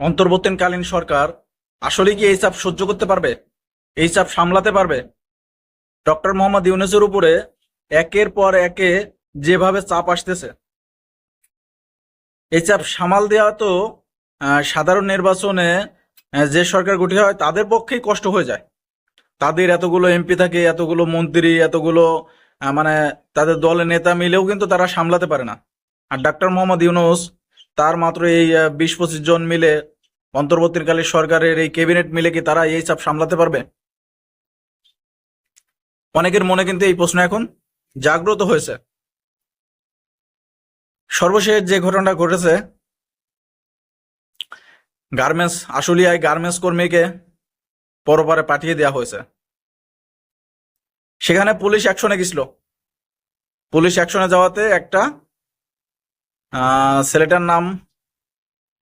অন্তর্বর্তীকালীন সরকার আসলে কি এই চাপ সহ্য করতে পারবে? এই চাপ সামলাতে পারবে? ডক্টর মোহাম্মদ ইউনুসের উপরে একের পর একে যেভাবে চাপ আসতেছে, এই চাপ সামাল দেওয়া তো সাধারণ নির্বাচনে যে সরকার গঠিত হয় তাদের পক্ষেই কষ্ট হয়ে যায়। তাদের এতগুলো এমপি থাকে, এতগুলো মন্ত্রী, এতগুলো মানে তাদের দলের নেতা মিলেও কিন্তু তারা সামলাতে পারে না। আর ডাক্তার মোহাম্মদ ইউনুস তার মাত্র এই বিশ পঁচিশ জন মিলে অন্তর্বর্তীকালীন সরকারের এই ক্যাবিনেট মিলে কি তারা এই চাপ সামলাতে পারবে? অনেকের মনে কিন্তু এই প্রশ্ন এখন জাগ্রত হয়েছে। সর্বশেষ যে ঘটনাটা ঘটেছে, গার্মেন্টস, আশুলিয়ায় গার্মেন্টস কর্মীকে পরপারে পাঠিয়ে দেওয়া হয়েছে। সেখানে পুলিশ অ্যাকশনে গেছিল পুলিশ অ্যাকশনে যাওয়াতে একটা ছেলেটার নাম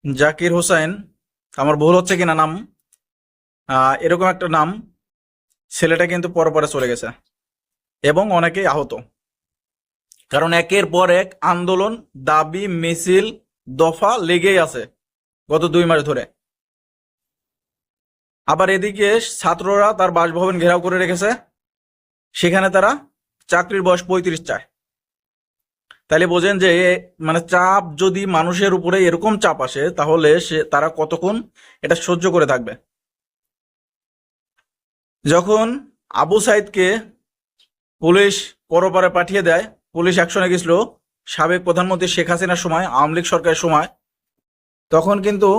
জাকির হোসেন। আমার ভুল হচ্ছে কিনা নাম? এরকম একটা নাম। ছেলেটা কিন্তু পরপরে চলে গেছে এবং অনেকেই আহত। কারণ একের পর এক আন্দোলন, দাবি, মিছিল, দফা লেগেই আছে গত দুই মাস ধরে। আবার এদিকে ছাত্ররা তার বাসভবন ঘেরাও করে রেখেছে। সেখানে তারা চাকরির বয়স পঁয়ত্রিশ চায়। তাহলে বোঝেন যে মানে চাপ যদি মানুষের উপরে এরকম চাপ আসে, তাহলে সে, তারা কতক্ষণ এটা সহ্য করে থাকবে? যখন আবু সাইদকে পুলিশ পরপারে পাঠিয়ে দেয়, পুলিশ অ্যাকশনে গেছিল সাবেক প্রধানমন্ত্রী শেখ হাসিনার সময়, আওয়ামী লীগ সরকারের সময়, তখন কিন্তু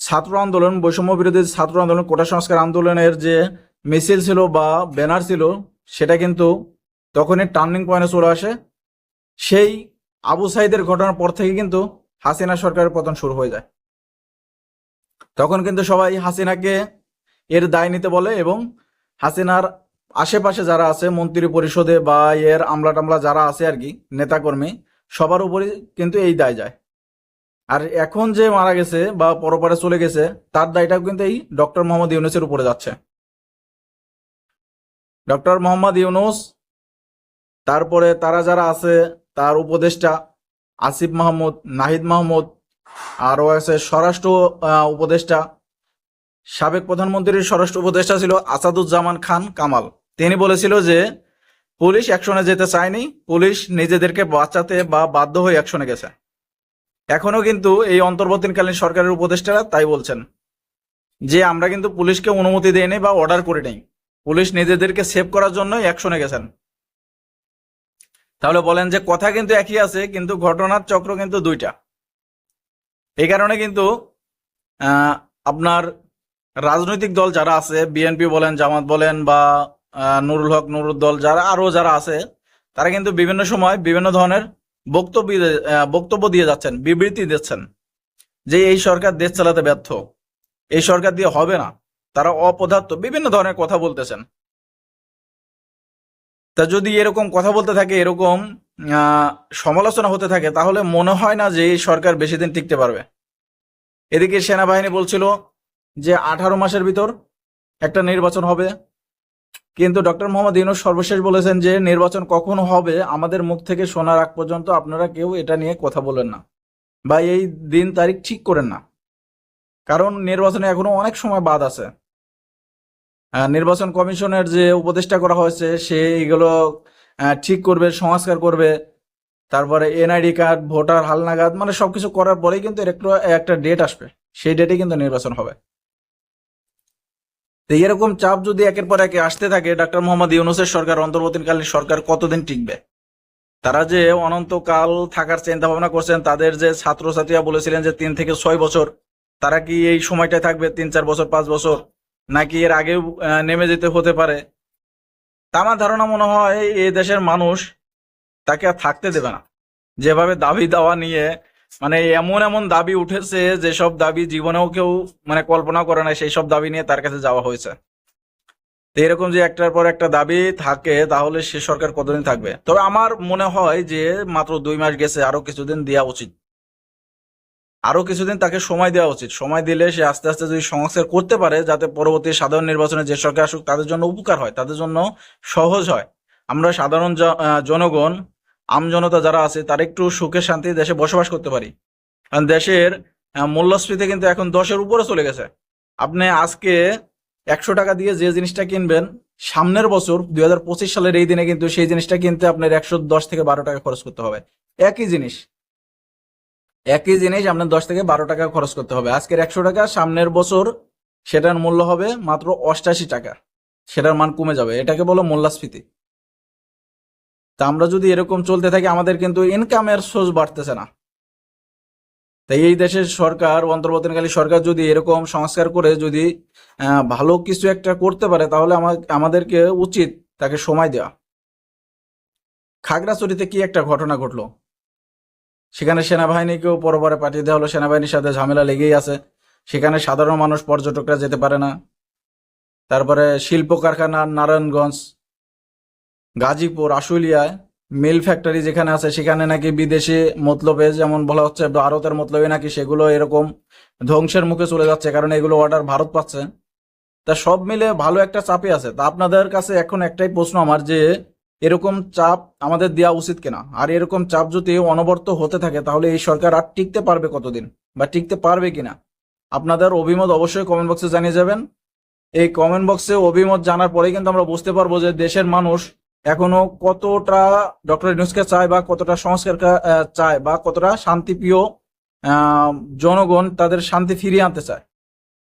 ছাত্র আন্দোলন, বৈষম্য বিরোধী ছাত্র আন্দোলন, কোটা সংস্কার আন্দোলনের যে মিছিল ছিল বা ব্যানার ছিল, সেটা কিন্তু তখনই টার্নিং পয়েন্টে চলে আসে। সেই আবু সাইদের ঘটনার পর থেকে কিন্তু হাসিনা সরকারের পতন শুরু হয়ে যায়। তখন কিন্তু সবাই হাসিনাকে এর দায় নিতে বলে এবং হাসিনার আশেপাশে যারা আছে, মন্ত্রী পরিষদে বা এর আমলা টামলা যারা আছে আর কি, নেতাকর্মী, সবার উপরে কিন্তু এই দায় যায়। আর এখন যে মারা গেছে বা পরপরে চলে গেছে, তার দায়টাও কিন্তু এই ডক্টর মোহাম্মদ ইউনুসের উপরে যাচ্ছে। ডক্টর মোহাম্মদ ইউনুস, তারপরে তারা যারা আছে তার উপদেষ্টা আসিফ মাহমুদ, নাহিদ মাহমুদ আরও আছে স্বরাষ্ট্র উপদেষ্টা, সাবেক প্রধানমন্ত্রীর স্বরাষ্ট্র উপদেষ্টা ছিল আসাদুজ্জামান খান কামাল। তিনি বলেছিল যে, পুলিশ অ্যাকশনে যেতে চায়নি, পুলিশ নিজেদেরকে বাঁচাতে বা বাধ্য হয়ে অ্যাকশনে গেছে। এখনও কিন্তু এই অন্তর্বর্তীকালীন সরকারের উপদেষ্টারা তাই বলছেন, যে আমরা কিন্তু পুলিশকে অনুমতি দেয়নি বা অর্ডার করে নেই পুলিশ নিজেদেরকে সেভ করার জন্য অ্যাকশনে গেছেন। তাহলে বলেন যে কথা কিন্তু একই আছে, কিন্তু ঘটনার চক্র কিন্তু দুইটা। এই কারণে কিন্তু আপনার রাজনৈতিক দল যারা আছে বিএনপি বলেন, জামাত বলেন বা নুরুল হক নুরুল দল যারা আরও যারা আছে, তারা কিন্তু বিভিন্ন সময় বিভিন্ন ধরনের বক্তব্য বক্তব্য দিয়ে যাচ্ছেন, বিবৃতি দিচ্ছেন যে এই সরকার দেশ চালাতে ব্যর্থ। এই সরকার দিয়ে হবে না। তারা অপদার্থ, বিভিন্ন ধরনের কথা বলতেছেন। তা যদি এরকম কথা বলতে থাকে, এরকম সমালোচনা হতে থাকে, তাহলে মনে হয় না যে এই সরকার বেশি দিন টিকতে পারবে। এদিকে সেনাবাহিনী বলছিল যে আঠারো মাসের ভিতর একটা নির্বাচন হবে। কিন্তু ডক্টর মোহাম্মদ ইউনুস সর্বশেষ বলেছেন যে নির্বাচন কখন হবে, আমাদের মুখ থেকে শোনার আগ পর্যন্ত আপনারা কেউ এটা নিয়ে কথা বলেন না বা এই দিন তারিখ ঠিক করেন না। কারণ নির্বাচনে এখনও অনেক সময় বাদ আছে। নির্বাচন কমিশনের যে উপদেষ্টা করা হয়েছে, সে এগুলো ঠিক করবে, সংস্কার করবে। তারপরে এনআইডি কার্ড, ভোটার হালনাগাদ মানে সবকিছু করার পরেই কিন্তু একটা ডেট আসবে। সেই ডেটে কিন্তু নির্বাচন হবে। তো এরকম চাপ যদি একের পর একে আসতে থাকে, ডাক্তার মোহাম্মদ ইউনুসের সরকার, অন্তর্বর্তীকালীন সরকার কতদিন টিকবে? তারা যে অনন্তকাল থাকার চিন্তা ভাবনা করছেন, তাদের যে ছাত্রছাত্রীরা বলেছিলেন যে তিন থেকে ছয় বছর, তারা কি এই সময়টায় থাকবে? তিন, চার বছর, পাঁচ বছর? নাকি এর আগেও নেমে যেতে হতে পারে? তা আমার ধারণা মনে হয় এই দেশের মানুষ তাকে আর থাকতে দেবে না। যেভাবে দাবি দাওয়া নিয়ে মানে এমন এমন দাবি উঠেছে যেসব দাবি জীবনেও কেউ মানে কল্পনা করে না সেই সব দাবি নিয়ে তার কাছে যাওয়া হয়েছে। এরকম যে একটার পর একটা দাবি থাকে, তাহলে সে সরকার কতদিন থাকবে? তবে আমার মনে হয় যে মাত্র দুই মাস গেছে আরও কিছুদিন দেওয়া উচিত। আরও কিছুদিন তাকে সময় দেওয়া উচিত। সময় দিলে সে আস্তে আস্তে যদি সংস্কার করতে পারে, যাতে পরবর্তী সাধারণ নির্বাচনে যে সরকার আসুক, তাদের জন্য উপকার হয়, তাদের জন্য সহজ হয়। আমরা সাধারণ জনগণ আমজনতা যারা আছে, তারা একটু সুখে শান্তি দেশে বসবাস করতে পারি। কারণ দেশের মূল্যস্ফীতি কিন্তু এখন দশের উপরে চলে গেছে। আপনি আজকে একশো টাকা দিয়ে যে জিনিসটা কিনবেন, সামনের বছর দুই হাজার পঁচিশ সালের এই দিনে কিন্তু সেই জিনিসটা কিনতে আপনার একশো দশ থেকে বারো টাকা খরচ করতে হবে। একই জিনিস একই জিনিস আপনার দশ থেকে বারো টাকা খরচ করতে হবে। আজকের একশো টাকা, সামনের বছর সেটার মূল্য হবে মাত্র অষ্টাশি টাকা। সেটার মান কমে যাবে। এটাকে বলো মূল্যস্ফীতি তা আমরা যদি এরকম চলতে থাকি, আমাদের কিন্তু ইনকামের সোর্স বাড়তেছে না। তাই এই দেশের সরকার অন্তর্বর্তীকালী সরকার যদি এরকম সংস্কার করে যদি ভালো কিছু একটা করতে পারে, তাহলে আমা- আমাদেরকে উচিত তাকে সময় দেওয়া। খাগড়াছড়িতে কি একটা ঘটনা ঘটলো? সেখানে সেনাবাহিনীকেও পরবারে পাঠিয়ে দেওয়া হলো। সেনাবাহিনীর সাথে ঝামেলা লেগেই আছে। সেখানে সাধারণ মানুষ, পর্যটকরা যেতে পারে না। তারপরে শিল্প কারখানা নারায়ণগঞ্জ, গাজীপুর আশুলিয়ায় মিল ফ্যাক্টরি যেখানে আছে, সেখানে নাকি বিদেশি মতলবে, যেমন বলা হচ্ছে ভারতের মতলবে নাকি সেগুলো এরকম ধ্বংসের মুখে চলে যাচ্ছে, কারণ এগুলো অর্ডার ভারত পাচ্ছে। তা সব মিলে ভালো একটা চাপে আছে। তা আপনাদের কাছে এখন একটাই প্রশ্ন আমার যে এরকম চাপ আমাদের দেওয়া উচিত কিনা? আর এরকম চাপ যদি অনবর্ত হতে থাকে, তাহলে এই সরকার আর টিকতে পারবে কতদিন? বা টিকতে পারবে কিনা? আপনাদের অভিমত অবশ্যই কমেন্ট বক্সে জানিয়ে যাবেন। এই কমেন্ট বক্সে অভিমত জানার পরেই কিন্তু আমরা বুঝতে পারব যে দেশের মানুষ এখনও কতটা ডক্টর ইউনুসকে চায় বা কতটা সংস্কার চায় বা কতটা শান্তিপ্রিয় জনগণ তাদের শান্তি ফিরিয়ে আনতে চায়।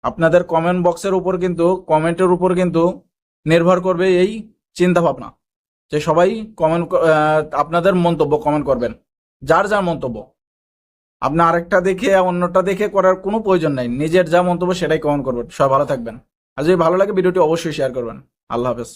আপনাদের কমেন্ট বক্সের উপর কিন্তু কমেন্টের উপর কিন্তু নির্ভর করবে এই চিন্তা ভাবনা যে সবাই কমেন্ট আপনাদের মন্তব্য কমেন্ট করবেন। যার যার মন্তব্য। আপনি আরেকটা দেখে অন্যটা দেখে করার কোনো প্রয়োজন নাই। নিজের যা মন্তব্য সেটাই কমেন্ট করবেন। সবাই ভালো থাকবেন। আর যদি ভালো লাগে, ভিডিওটি অবশ্যই শেয়ার করবেন। আল্লাহ হাফেজ।